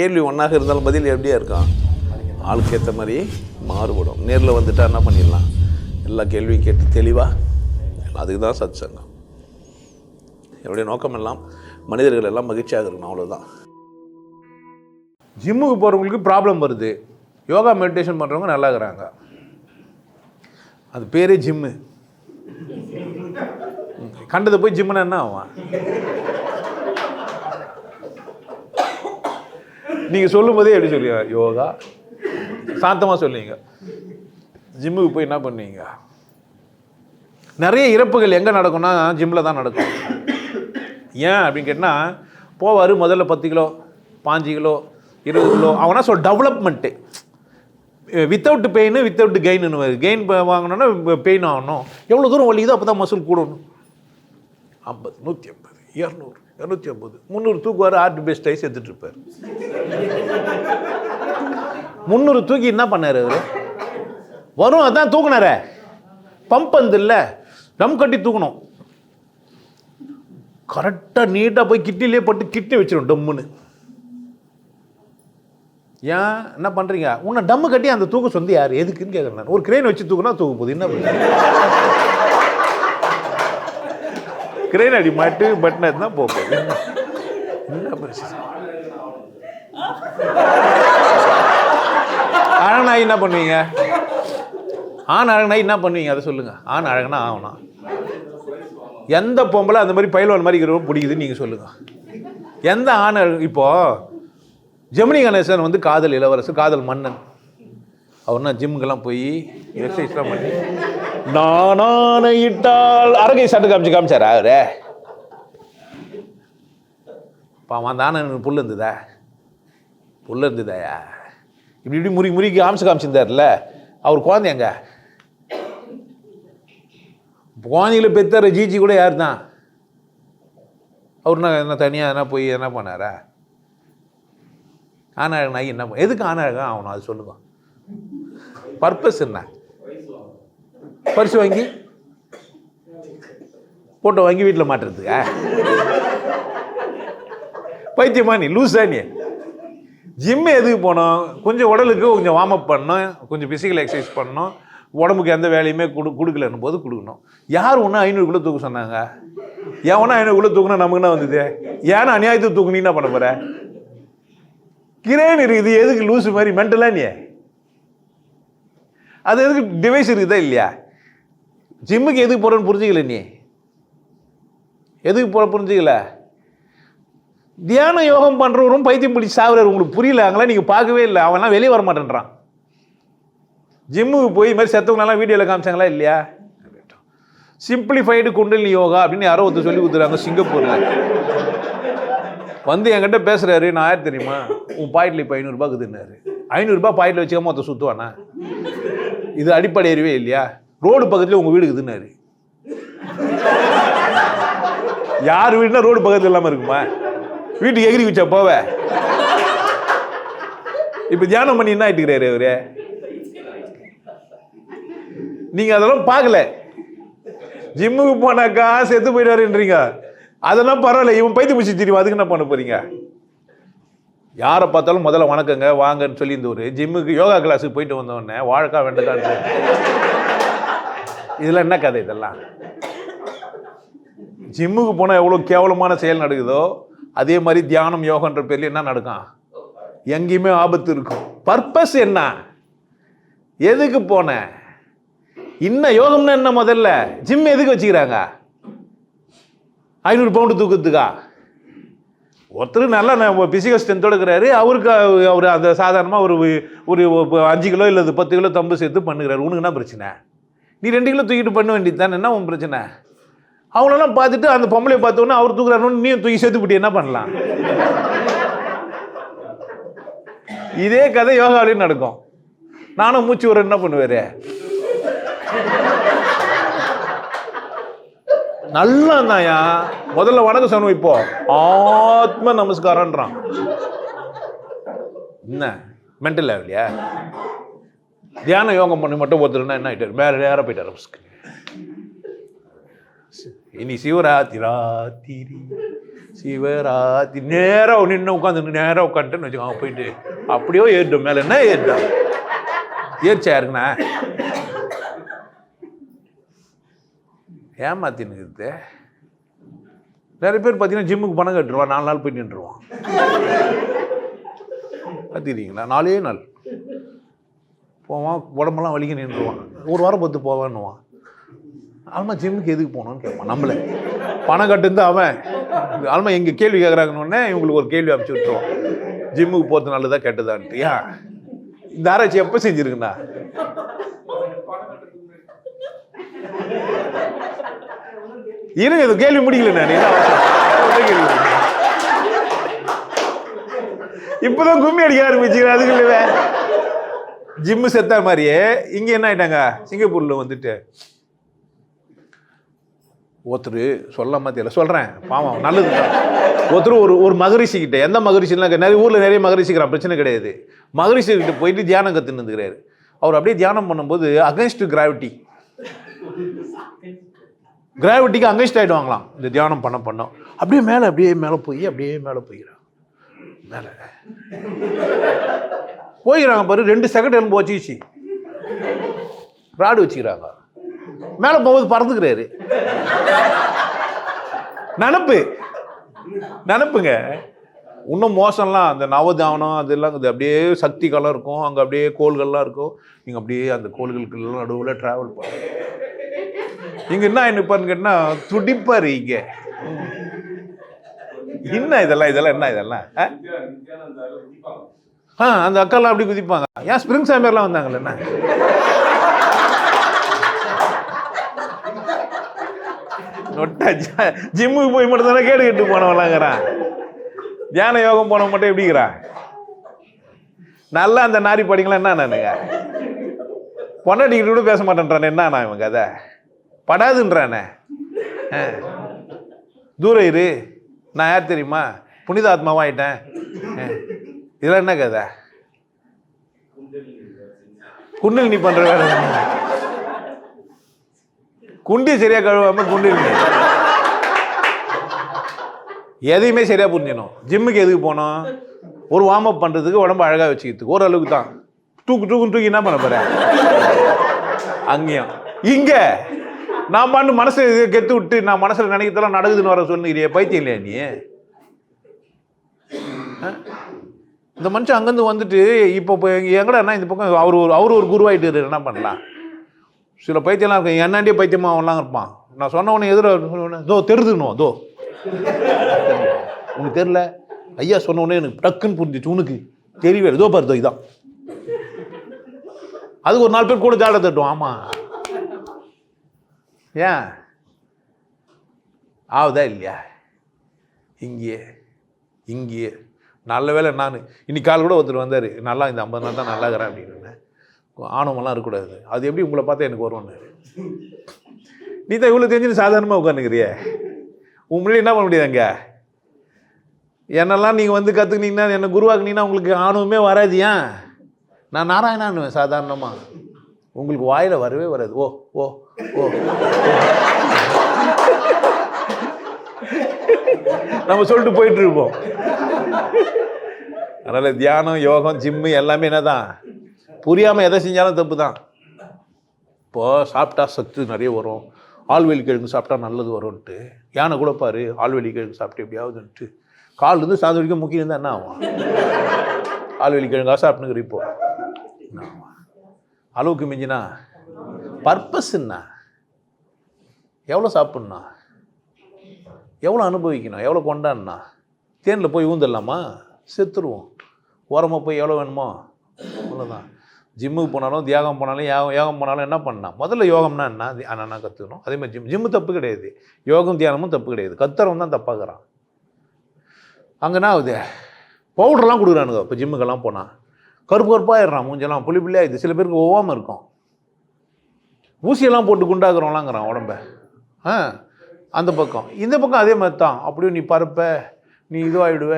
கேள்வி ஒன்றாக இருந்தாலும் பதில் எப்படியா இருக்கும்? ஆளுக்கு ஏற்ற மாதிரி மாறுபடும். நேரில் வந்துட்டா என்ன பண்ணிடலாம்? எல்லா கேள்வியும் கேட்டு தெளிவாக அதுக்கு தான் சத் சங்கம் என்னுடைய நோக்கம் எல்லாம் மனிதர்கள் எல்லாம் மகிழ்ச்சியாக இருக்கணும் அவ்வளோதான் ஜிம்முக்கு போகிறவங்களுக்கு ப்ராப்ளம் வருது. யோகா மெடிடேஷன் பண்ணுறவங்க நல்லா இருக்கிறாங்க. அது பேரே ஜிம்மு கண்டதை போய் ஜிம்முன்னு என்ன ஆகும்? நீங்கள் சொல்லும் போதே எப்படி சொல்லுவீங்க யோகா? சாந்தமாக சொல்லுவீங்க ஜிம்முக்கு போய் என்ன பண்ணுவீங்க நிறைய இறப்புகள் எங்கே நடக்கும்னா ஜிம்மில் தான் நடக்கும். ஏன் அப்படின்னு கேட்டால் போவார் முதல்ல பத்து கிலோ பாஞ்சு கிலோ இருபது கிலோ அவனா சொல் டெவலப்மெண்ட்டு வித்தவுட் பெயின் வித்தவுட் கெயின்னு கெயின் வாங்கினோன்னா பெயின் ஆகணும். எவ்வளோ தூரம் வலிக்குதோ அப்போ தான் மசூல் கூடணும். ஐம்பது நூற்றி ஐம்பது இரநூறு. இரநூத்தி ஐம்பது. முந்நூறு தூக்குவார் ஆர்ட் பேஸ்ட் ஐஸ் எடுத்துட்டு இருப்பார் முந்நூறு தூக்கி என்ன பண்ணார் அவர்? வரும் அதான் தூக்குனாரே. பம்ப் வந்து இல்லை டம் கட்டி தூக்கணும். கரெக்டாக நீட்டாக போய் கிட்டிலே போட்டு கிட்டி வச்சிடும் டம்முன்னு ஏன்? என்ன பண்ணுறீங்க உன்னை டம்மு கட்டி அந்த தூக்க சொந்த யார்? எதுக்குன்னு கேட்குறேன் நான். ஒரு கிரெயின் வச்சு தூக்குனா தூக்க போகுது. என்ன பண்ணுறது கிரேன் அடி மாட்டு பட்டன் தான் போகும் என்ன பிரச்சனை அழகனாய் என்ன பண்ணுவீங்க ஆண் அழகனாய் என்ன பண்ணுவீங்க அதை சொல்லுங்க. ஆண் அழகனா ஆகணும் எந்த பொம்பளை அந்த மாதிரி பயில்வான் மாதிரி இருக்கிறவங்க பிடிக்குதுன்னு நீங்கள் சொல்லுங்க. எந்த ஆண் அழகு இப்போ ஜெமினி கணேசன் வந்து காதல் இளவரசர் காதல் மன்னன் அவர்னா ஜிம்முக்கெல்லாம் போய் எக்ஸசைஸ்லாம் பண்ணி நானான இட்டால் அரகை சட்டு காமிச்சு காமிச்சாரா அவரு? பாவம் தானே எனக்கு புல் இருந்ததா? புல் இருந்ததாயா? இப்படி இப்படி முறி முறிக்கு காமிச்சு காமிச்சிருந்தார்ல அவர் குழந்தைங்க குழந்தைகளை பெத்தற ஜிஜி கூட யார் தான் அவர் என்ன என்ன தனியாக என்ன போய் என்ன பண்ணாரா? ஆணழகன் ஆகி என்ன எதுக்கு ஆணழகன் ஆகணும் அது சொல்லுங்க. பர்பஸ் என்ன? பரிசு வாங்கி போட்டோ வாங்கி வீட்டில் மாட்டுறதுக்கா பைத்தியமா நீ லூஸா நீ. ஜிம் எதுக்கு போனோம்? கொஞ்சம் உடலுக்கு கொஞ்சம் வார்ம் அப் பண்ணோம். கொஞ்சம் ஃபிசிக்கல் எக்ஸசைஸ் பண்ணணும் உடம்புக்கு எந்த வேலையுமே கொடு கொடுக்கலன்னும் போது கொடுக்கணும். யார் ஒன்றும் ஐநூறுக்குள்ளே தூக்க சொன்னாங்க? ஏன் ஒன்று ஐநூறு தூக்கினா நமக்கு என்ன வந்தது? ஏன்னா அநியாயத்தை தூக்கு என்ன பண்ண போகிற கிரேன் இருக்குது. எதுக்கு லூஸ் மாதிரி? மென்டலா நீ? அது எதுக்கு டிவைஸ் இருக்குதா இல்லையா? ஜிம்முக்கு எதுக்கு போகிறேன்னு புரிஞ்சுக்கல நீ. எதுக்கு போகிற புரிஞ்சுக்கல? தியான யோகம் பண்ணுறவரும் பைத்தியம் பிடிச்சி சாகுறாரு உங்களுக்கு புரியல அங்கெல்லாம் நீங்கள் பார்க்கவே இல்லை. அவன்லாம் வெளியே வர மாட்டேன்றான். ஜிம்முக்கு போய் மாதிரி செத்தவங்களெல்லாம் வீடியோவில் காமிச்சாங்களா இல்லையா? சிம்பிளிஃபைடு குண்டலினி யோகா அப்படின்னு யாரோ ஒருத்தர் சொல்லி கொடுத்துறாங்க சிங்கப்பூரில். வந்து என்கிட்ட பேசுகிறாரு நான் யார் தெரியுமா? உன் பாயிண்டில் இப்போ ஐநூறுரூபாக்குதுன்னாரு ஐநூறுரூபா பாயிண்டில் வச்சுக்காம ஒருத்தர் சுற்றுவானா இது அடிப்படை அறிவே இல்லையா? ரோடு பக்கத்தில் உங்கள் வீடு இருக்குதுன்னாரு. யார் வீடுனா ரோடு பக்கத்தில் இல்லாமல் இருக்குமா? வீட்டுக்கு எகிரி வச்சா போவ? இப்போ தியானம் பண்ணி என்ன ஆயிட்டுக்கிறாரு அவரு? நீங்க அதெல்லாம் பார்க்கல. ஜிம்முக்கு போனாக்கா செத்து போயிடுவாருன்றீங்க. அதெல்லாம் பரவாயில்ல இவன் பைத்து பிடிச்சி தெரியும் அதுக்கு என்ன பண்ண போறீங்க? யாரை பார்த்தாலும் முதல்ல வணக்கங்க வாங்கன்னு சொல்லி இந்த ஒரு ஜிம்முக்கு யோகா கிளாஸுக்கு போயிட்டு வந்தோடனே வாழக்கா வாழைக்கா இதெல்லாம் என்ன கதை இதெல்லாம்? ஜிம்முக்கு போனால் எவ்வளோ கேவலமான செயல் நடக்குதோ அதே மாதிரி தியானம் யோகன்ற பேர்ல என்ன நடக்கும்? எங்கேயுமே ஆபத்து இருக்கும். பர்பஸ் என்ன? எதுக்கு போன? இன்னும் யோகம்னா என்ன முதல்ல? ஜிம் எதுக்கு வச்சுக்கிறாங்க? ஐநூறு பவுண்டு தூக்கத்துக்கா ஒருத்தர் நல்லா பிசிக்கல் ஸ்ட்ரென்த் இருக்கிறாரு. அவருக்கு அவர் அந்த சாதாரணமாக ஒரு ஒரு ஒரு அஞ்சு கிலோ இல்லை பத்து கிலோ தம்பு சேர்த்து பண்ணுகிறாரு. உனக்கு என்ன பிரச்சனை? நீ ரெண்டு கிலோ தூக்கிட்டு பண்ண வேண்டியது தானே? என்ன உன் பிரச்சனை? அவங்களெல்லாம் பார்த்துட்டு அந்த பொம்பளையை பார்த்தோன்னே அவர் தூக்குறாருன்னு நீ தூக்கி சேர்த்துப்பிட்டு என்ன பண்ணலாம்? இதே கதை யோகாவிலையும் நடக்கும். நானும் மூச்சு விட என்ன பண்ணுவார்? நல்லா இருந்தாயா? முதல்ல வணக்கம் சொன்னோம் இப்போ. ஆத்ம நமஸ்காரன்றான் என்ன? மென்டல் லெவலியா தியான யோகம் பண்ணி மட்டும் ஒருத்தர்னா என்ன ஆகிட்டார் வேற நேரம் போயிட்டார் இனி சிவராத்திரி ராத்திரி சிவராத்திரி. நேராக நின்று உட்காந்து நேராக உட்காந்துட்டுன்னு வச்சுக்கோங்க போயிட்டு அப்படியோ ஏறிட்டோம் மேலே என்ன ஏறிட்டோம் ஏறிச்சா இருக்குண்ணா ஏமாத்தினுக்குது நிறைய பேர் பார்த்தீங்கன்னா ஜிம்முக்கு பணம் கட்டுருவான் நாலு நாள் போயிட்டு நின்றுருவான். பார்த்துக்கிறீங்களா? நாலே நாள். போவான் உடம்பெல்லாம் வலிக்க நின்றுவான். ஒரு வாரம் பத்து போவான்னுவான். ஆல்மா ஜிம்முக்கு எதுக்கு போகணும்னு கேட்பான் நம்மள. பணம் கட்டுந்து அவன் ஆல்மா எங்கள் கேள்வி கேட்குறாங்கன்னு இவங்களுக்கு ஒரு கேள்வி அமைச்சு விட்டுருவான். ஜிம்முக்கு போகிறது நல்லதா கெட்டதான்ட்டு. ஏன் இந்த ஆராய்ச்சி எப்போ செஞ்சுருக்குண்ணா? இருங்க இது கேள்வி முடிக்கல நான் இப்போதான் கும்மி அடிக்க ஆரம்பிச்சுக்கிறேன் அதுக்குள்ளவே ஜிம்மு செத்த மாதிரியே இங்கே என்ன ஆயிட்டாங்க? சிங்கப்பூரில் வந்துட்டு. ஒருத்தர் சொல்ல தெரியல சொல்கிறேன் பாவம் நல்லது ஒருத்தர் ஒரு ஒரு மகரிஷிகிட்டே எந்த மகரிஷிலாம் நிறைய ஊரில் நிறைய மகரிஷிக்கிறான் பிரச்சனை கிடையாது. மகரிஷி கிட்ட போயிட்டு தியானம் கற்றுன்னு அவர் அப்படியே தியானம் பண்ணும்போது அகைன்ஸ்ட் கிராவிட்டி கிராவிட்டிக்கு அகைன்ஸ்ட் ஆகிடுவாங்களாம் இந்த தியானம் பண்ண பண்ணோம் அப்படியே மேலே அப்படியே மேலே போய் அப்படியே மேலே போய்கிறான் மேலே. போய்கிறாங்க பாரு ரெண்டு செகண்ட் எலும்பு வச்சுக்கிச்சு. ராடு வச்சுக்கிறாங்க. மேலே போகும்போது பறந்துக்கிறாரு. நினப்பு. நினப்புங்க. இன்னும் மோசம்லாம் அந்த நவதானம் அதெல்லாம் இது அப்படியே சக்திகள்லாம் இருக்கும். அங்கே அப்படியே கோள்கள்லாம் இருக்கும். நீங்கள் அப்படியே அந்த கோள்களுக்கெல்லாம் நடுவில் ட்ராவல் பண்ணுங்க இங்கே என்ன நிப்பான்னு கேட்டா துடிப்பார் இங்கே. என்ன இதெல்லாம் இதெல்லாம் என்ன இதெல்லாம்? ஆ? அந்த அக்காலாம் அப்படி குதிப்பாங்க. ஏன் ஸ்பிரிங் சாமியார்லாம் வந்தாங்கல்ல என்ன? நொட்டா ஜிம்முக்கு போய் மட்டும் தானே கேடு கட்டு போனவங்களாங்கிறான் தியான யோகம் போனவன் மட்டும் எப்படிங்கிறான் நல்லா அந்த நாரி படிங்களா என்ன நானுங்க பொண்டாட்டிக்கிட்ட கூட பேச மாட்டேன்றானே என்ன நான் இவன் கதை? படாதுன்றானே. தூர இரு. நான் யார் தெரியுமா? புனித ஆத்மாவாயிட்டேன் ஆ. இதெல்லாம் என்ன கதை? குண்டில் நீ பண்ற வேலை. குண்டி சரியா கழுவாம குண்டில் நீ. எதையுமே சரியா புரிஞ்சிடணும். ஜிம்முக்கு எதுக்கு போனோம்? ஒரு வார்ம் அப் பண்றதுக்கு உடம்பு அழகா வச்சுக்கிறதுக்கு ஓரளவுக்கு தான். தூக்கு தூக்கு தூக்கி என்ன பண்ண போற? அங்கேயும். இங்க. நான் பண்ணு மனசு கெத்து விட்டு நான் மனசுல நினைக்கிறதெல்லாம் நடக்குதுன்னு வர சொன்னிக்கிறியே பைத்தியம் இல்லையா நீ இந்த மனுஷன் அங்கேருந்து வந்துட்டு இப்போ இப்போ எங்கடா இந்த பக்கம் அவர் ஒரு அவர் ஒரு குருவாயிட்டு என்ன பண்ணலாம்? சில பைத்தியம்லாம் இருக்கும் என்னாண்டியே பைத்தியமாக அவன்லாம் இருப்பான். நான் சொன்ன உடனே எதிர தோ தெரிதுணும் தோ. உனக்கு தெரில ஐயா சொன்ன உடனே எனக்கு டக்குன்னு புரிஞ்சிச்சு உனக்கு தெரியவே இல்லை. இதோ பாரு இதுதான் இதான். அதுக்கு ஒரு நாலு பேர் கூட ஜாட தட்டும் ஆமாம் ஏன்? ஆகுதா இல்லையா? இங்கேயே இங்கேயே. நல்ல வேளை நான் இன்னைக்கு கால் கூட ஒருத்தர் வந்தார் நல்லா இந்த ஐம்பது நாள் தான் நல்லா இருக்கிறேன் அப்படின்னு ஆணவமெல்லாம் இருக்கக்கூடாது. அது எப்படி உங்களை பார்த்தா எனக்கு வரும்னு நீ தான் இவ்வளோ தெரிஞ்சு சாதாரணமாக உட்காந்துக்கிறிய உங்களே என்ன பண்ண முடியாது அங்கே? என்னெல்லாம் நீங்கள் வந்து கற்றுக்கினீங்கன்னா என்னை குருவாக்குனீங்கன்னா உங்களுக்கு ஆணவமே வராது ஏன்? நான் நாராயணான்னுவேன் சாதாரணமாக உங்களுக்கு வாயில் வரவே வராது. ஓ ஓ ஓ. நம்ம சொல்லிட்டு போயிட்டு இருப்போம். அதனால் தியானம் யோகம் ஜிம்மு எல்லாமே என்னதான்? புரியாமல் எதை செஞ்சாலும் தப்பு தான் இப்போது சாப்பிட்டா சத்து நிறைய வரும். ஆள்வெளி கிழங்கு சாப்பிட்டா நல்லது வரும்ன்ட்டு. யானை கூட பாரு ஆள்வெளி கிழங்கு சாப்பிட்டு எப்படியாவதுன்ட்டு. கால்லேருந்து சாயந்தரம் வரைக்கும் முக்கியம் இருந்தால் என்ன ஆகும்? ஆள்வெளி கிழங்கா சாப்பிட்டுங்கிற இப்போ என்ன ஆகும்? அளவுக்கு மிஞ்சினா? பர்பஸ் என்ன? எவ்வளோ சாப்பிட்ணா எவ்வளோ அனுபவிக்கணும்? எவ்வளோ கொண்டாடனா? தேனில் போய் ஊந்துடலாமா செத்துருவோம். ஓரமாக போய் எவ்வளோ வேணுமோ? அவ்வளோதான் ஜிம்முக்கு போனாலும் தியாகம் போனாலும் யாகம் யோகம் போனாலும் என்ன பண்ணலாம் முதல்ல யோகம்னா என்ன? என்னென்ன கற்றுக்கணும் அதே மாதிரி ஜிம் ஜிம்மு தப்பு கிடையாது. யோகம் தியானமும் தப்பு கிடையாது. கத்துறவன் தான் தப்பாக்குறான். அங்கே என்ன ஆகுது? பவுடர்லாம் கொடுக்குறானுங்க. இப்போ ஜிம்முக்கெல்லாம் போனால் கருப்பு கருப்பாயிடுறான் மூஞ்செல்லாம். புளி புள்ளியாக இது சில பேருக்கு ஒவ்வாமல் இருக்கும். ஊசியெல்லாம் போட்டு குண்டாக்குறோம்லாங்கிறான் உடம்ப. ஆ. அந்த பக்கம். இந்த பக்கம் அதே மாதிரி தான். அப்படியும் நீ பறப்ப நீ இதுவாகிடுவ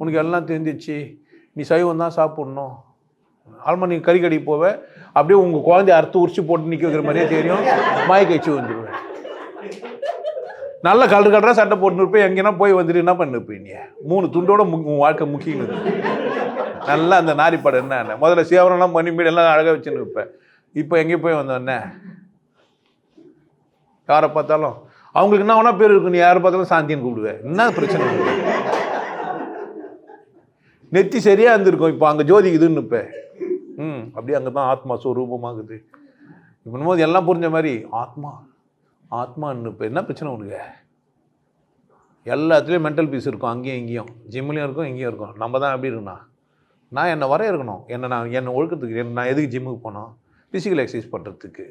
உனக்கு எல்லாம் தெரிஞ்சிச்சு. நீ சைவம் தான் சாப்பிட்ணும். ஆல்மா நீ கறி கடைக்கு போவ. அப்படியே உங்கள் குழந்தைய அறுத்து உரிச்சு போட்டு நிற்க வைக்கிற மாதிரியே தெரியும். மாய் கழிச்சு வந்துடுவேன் நல்ல கலர் கலராக சட்டை போட்டு இருப்பேன் எங்கேனா போய் வந்துட்டு என்ன பண்ணிருப்பேன் நீ? மூணு துண்டோட உன் வாழ்க்கை முக்கியம் நல்லா அந்த நாரி படம் என்ன? முதல்ல சேவரெல்லாம் பண்ணி மீடு எல்லாம் அழகாக வச்சுன்னு இருப்பேன் இப்போ எங்கே போய் வந்தோன்னே யாரை பார்த்தாலும்? அவங்களுக்கு என்ன வேணா பேர் இருக்கும் நீ யாரை பார்த்தாலும் சாந்தின்னு கூப்பிடுவேன் என்ன பிரச்சனை நெத்தி சரியா இருந்திருக்கும் இப்போ அங்கே ஜோதிக்குதுன்னு இப்போ. ம் அப்படியே அங்கே தான் ஆத்மா ஸ்வரூபமாகுது இப்போ போது எல்லாம் புரிஞ்ச மாதிரி ஆத்மா ஆத்மான்னு இப்போ என்ன பிரச்சனை உனக்கு? எல்லாத்துலேயும் மென்டல் பீஸ் இருக்கும் அங்கேயும் இங்கேயும். ஜிம்லேயும் இருக்கும் இங்கேயும் இருக்கும். நம்ம தான் எப்படி இருக்கணும்? நான் என்னை வரைய இருக்கணும் என்னை நான் என்னை ஒழுக்கத்துக்கு என்ன நான் எதுக்கு ஜிம்முக்கு போனோம் ஃபிசிக்கல் எக்ஸசைஸ் பண்ணுறதுக்கு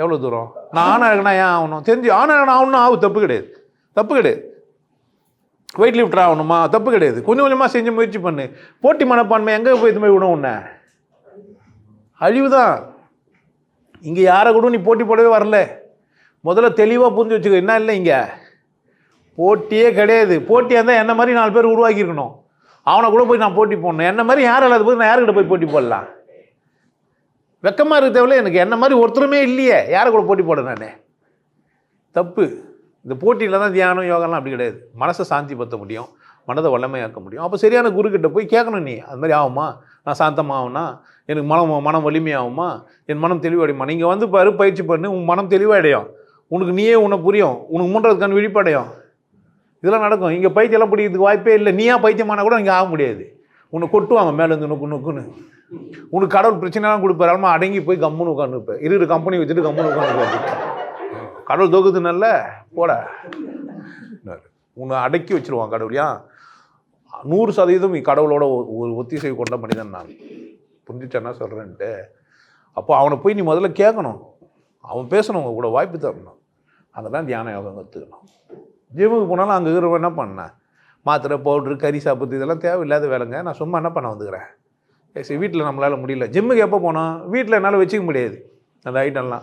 எவ்வளோ தூரம்? நான் ஆன அழகனா ஏன் ஆகணும்? தெரிஞ்சு ஆண் அழகனா ஆகணும் ஆகும் தப்பு கிடையாது. தப்பு கிடையாது. வெயிட் லிஃப்டர் ஆகணுமா? தப்பு கிடையாது. கொஞ்சம் கொஞ்சமாக செஞ்சு முயற்சி பண்ணு. போட்டி மனப்பான்மை எங்கே போய் இது மாதிரி விடும் உன்னை? அழிவு தான் இங்கே யாரை கூட நீ போட்டி போடவே வரல. முதல்ல தெளிவாக புரிஞ்சு வச்சுக்க. என்ன இல்லை இங்கே? போட்டியே கிடையாது. போட்டியாக இருந்தால் என்ன மாதிரி நாலு பேர் உருவாக்கியிருக்கணும். அவனை கூட போய் நான் போட்டி போடணும். என்ன மாதிரி யாரும் இல்லாத போது நான் யார்கிட்ட போய் போட்டி போடலாம்? வெக்கமாக இருக்க தேவையில்ல. எனக்கு என்ன மாதிரி ஒருத்தருமே இல்லையே. யாரை கூட போட்டி போட நான்? தப்பு. இந்த போட்டியில் தான் தியானம் யோகாலாம் அப்படி கிடையாது. மனசை சாந்திப்படுத்த முடியும். மனதை வல்லமையாக்க முடியும். அப்போ சரியான குருக்கிட்ட போய் கேட்கணும் நீ. அது மாதிரி ஆகுமா? நான் சாந்தமாகும்னா? எனக்கு மனம் மனம் வலிமையாகுமா? என் மனம் தெளிவடையுமா? நீங்கள் வந்து பாரு பயிற்சி பண்ணு உன் மனம் தெளிவடையும். உனக்கு நீயே உன்னை புரியும். உனக்கு மூன்றதுக்கான விழிப்படையும். இதெல்லாம் நடக்கும். இங்கே பைத்தியெல்லாம் பிடிக்கிறதுக்கு வாய்ப்பே இல்லை. நீயா பைத்தியமானா கூட இங்கே ஆக முடியாது. உன்னை கொட்டுவாங்க. மேலேருந்து நொக்கு நொக்குன்னு. உனக்கு கடவுள் பிரச்சனைலாம் கொடுப்பாரு அடங்கி போய் கம்முன்னு உட்காந்துருப்பேன் இருக்கிற கம்பெனி வச்சுட்டு கம்முன்னு உட்காந்து கடவுள் தோக்குது நல்ல போட. உன்னை அடக்கி வச்சிருவான் கடவுள் ஏன் நூறு சதவீதம் கடவுளோட ஒ- ஒரு ஒத்திசைவு கொண்ட மனிதன் நான். புரிஞ்சுச்சேன்னா சொல்கிறேன்ட்டு அப்போ அவனை போய் நீ முதல்ல கேட்கணும். அவன் பேசணும் கூட வாய்ப்பு தரணும். தான் தியான யோகம் கற்றுக்கணும் ஜிம்முக்கு போனாலும் அங்கே இருக்கிறவன் என்ன பண்ணேன் மாத்திரை பவுட்ரு கறி சாப்பிட்றது இதெல்லாம் தேவையில்லாத வேலைங்க. நான் சும்மா என்ன பண்ண வந்துக்கிறேன்? சரி வீட்டில் நம்மளால் முடியல. ஜிம்முக்கு எப்போ போனோம்? வீட்டில் என்னால் வச்சுக்க முடியாது. அந்த ஐட்டம்லாம்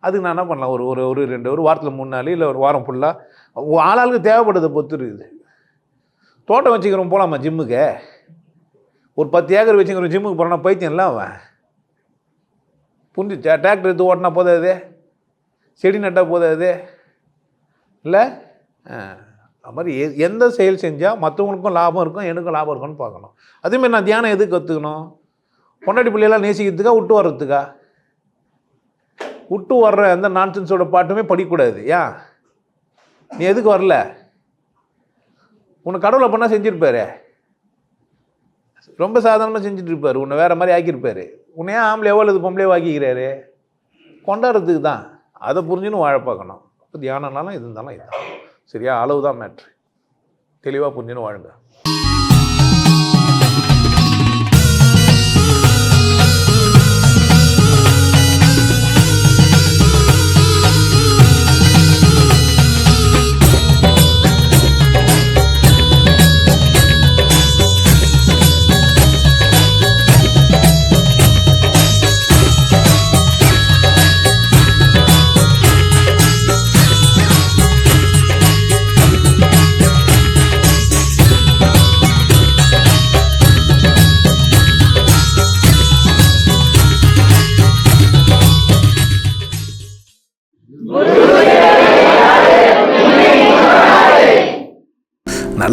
அதுக்கு நான் என்ன பண்ணலாம்? ஒரு ஒரு ஒரு ரெண்டு ஒரு வாரத்தில் மூணு நாள் இல்லை ஒரு வாரம் ஃபுல்லாக ஆளாளுக்கு தேவைப்படுறதை பொறுத்து இருக்குது தோட்டம் வச்சுக்கிறோம் போகலாமா ஜிம்முக்கு ஒரு பத்து ஏக்கர் வச்சுக்கிறோம் ஜிம்முக்கு போகிறோன்னா பைத்தியம்ல அவன். புரிஞ்சுச்சா? டிராக்டர் எடுத்து ஓட்டினா போதாது? செடி நட்டால் போதாது? இல்லை? ஆ. அது மாதிரி எ- எந்த செயல் செஞ்சால் மற்றவங்களுக்கும் லாபம் இருக்கும் எனக்கும் லாபம் இருக்கும்னு பார்க்கணும். அதேமாதிரி நான் தியானம் எதுக்கு கற்றுக்கணும் பொண்டாட்டி பிள்ளையெல்லாம் நேசிக்கிறதுக்கா விட்டு வர்றதுக்கா? விட்டு வர்ற எந்த நான்சென்ஸோட பாட்டுமே படிக்கக்கூடாது ஏன் நீ எதுக்கு வரல? உன்னை கடவுளை பண்ணால் செஞ்சுருப்பாரு. ரொம்ப சாதாரணமாக செஞ்சுட்டு இருப்பார் உன்னை வேறு மாதிரி ஆக்கியிருப்பார். உன்னையே ஆம்பளை எவ்வளோ இது பொம்பளை ஆக்கிக்கிறாரு? கொண்டாடுறதுக்கு தான். அதை புரிஞ்சுன்னு வாழ பார்க்கணும். இப்போ தியானம்னாலும் இது இருந்தாலும் இதுதான் சரியா? அளவு தான் மேட்ரு தெளிவாக புரிஞ்சுன்னு வாழுங்க.